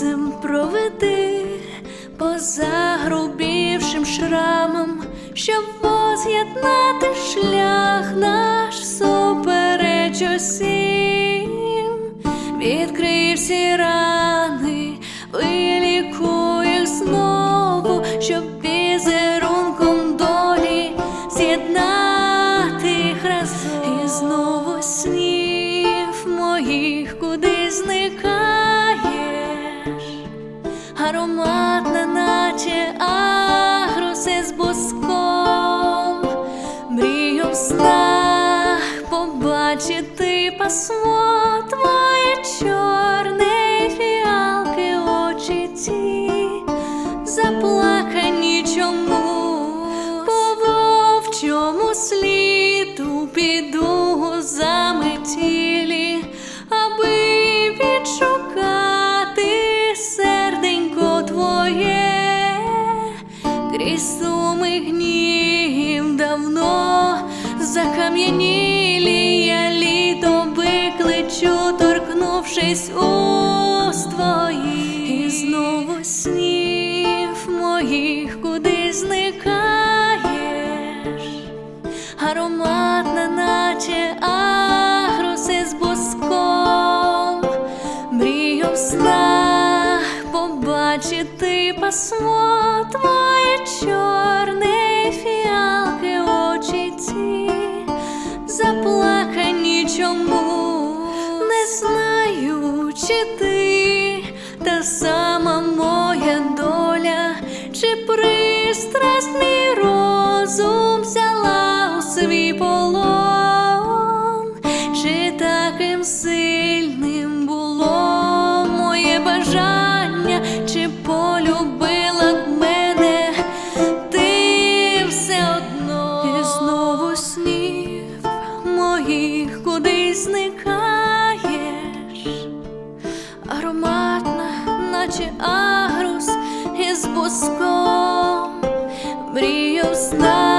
серцем проведи по загрубівшим шрамам, щоб воз'єднати шлях наш супереч усім, відкрив всі рани, вилікуй їх знову, щоб візерунком долі з'єднати храсу і знову снів моїх куди зникає ароматна, наче агроси з буском, мрію в снах побачити пасмо твоє чорне фіалки очі ті, заплакані чому, по вовчому сліду піду за метілі, крізь суми гнів давно закам'янілі я літо викличу, торкнувшись уст твоїх, і знову снів моїх куди зникаєш? Ароматна, наче ночи ты посмотри черные фиалки очі ті заплакані чому не знаю, чи ти та сама моя доля, чи пристрасть мій розум взяла у свій полон, чи таким сильним. плаче агрус із буском, мріяв сна.